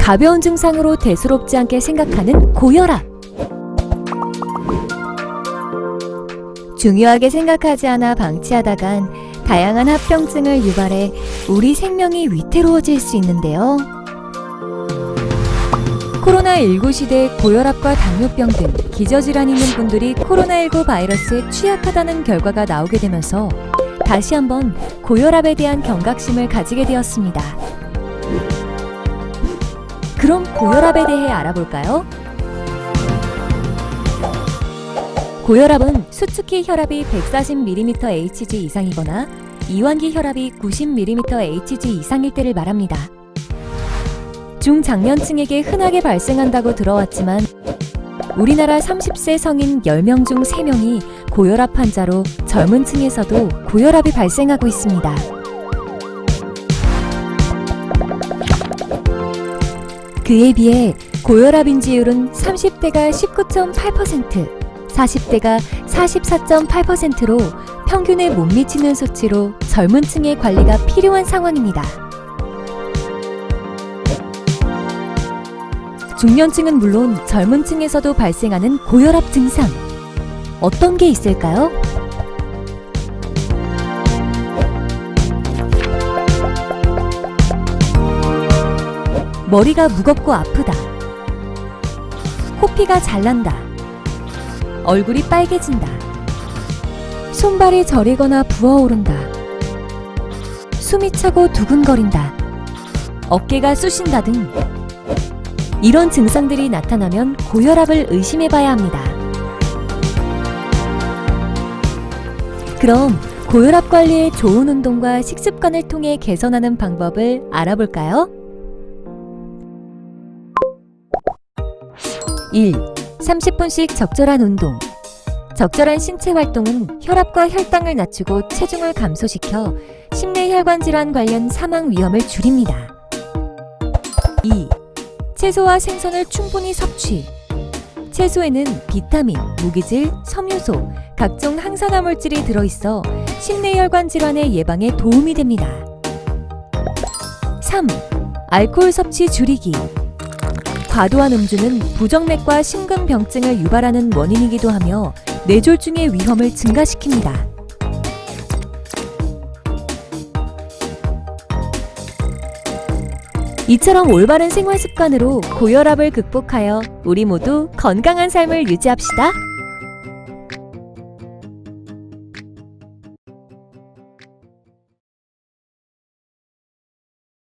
가벼운 증상으로 대수롭지 않게 생각하는 고혈압. 중요하게 생각하지 않아 방치하다간 다양한 합병증을 유발해 우리 생명이 위태로워질 수 있는데요. 코로나19 시대 고혈압과 당뇨병 등 기저질환이 있는 분들이 코로나19 바이러스에 취약하다는 결과가 나오게 되면서 다시 한번 고혈압에 대한 경각심을 가지게 되었습니다. 그럼 고혈압에 대해 알아볼까요? 고혈압은 수축기 혈압이 140mm Hg 이상이거나 이완기 혈압이 90mm Hg 이상일 때를 말합니다. 중장년층에게 흔하게 발생한다고 들어왔지만 우리나라 30세 성인 10명 중 3명이 고혈압 환자로 젊은 층에서도 고혈압이 발생하고 있습니다. 그에 비해 고혈압 인지율은 30대가 19.8%, 40대가 44.8%로 평균에 못 미치는 수치로 젊은 층의 관리가 필요한 상황입니다. 중년층은 물론 젊은 층에서도 발생하는 고혈압 증상. 어떤 게 있을까요? 머리가 무겁고 아프다. 코피가 잘 난다. 얼굴이 빨개진다. 손발이 저리거나 부어오른다. 숨이 차고 두근거린다. 어깨가 쑤신다 등 이런 증상들이 나타나면 고혈압을 의심해 봐야 합니다. 그럼 고혈압 관리에 좋은 운동과 식습관을 통해 개선하는 방법을 알아볼까요? 1. 30분씩 적절한 운동. 적절한 신체 활동은 혈압과 혈당을 낮추고 체중을 감소시켜 심내 혈관 질환 관련 사망 위험을 줄입니다. 2. 채소와 생선을 충분히 섭취. 채소에는 비타민, 무기질, 섬유소, 각종 항산화 물질이 들어있어 심내 혈관 질환의 예방에 도움이 됩니다. 3. 알코올 섭취 줄이기. 과도한 음주는 부정맥과 심근병증을 유발하는 원인이기도 하며 뇌졸중의 위험을 증가시킵니다. 이처럼 올바른 생활 습관으로 고혈압을 극복하여 우리 모두 건강한 삶을 유지합시다.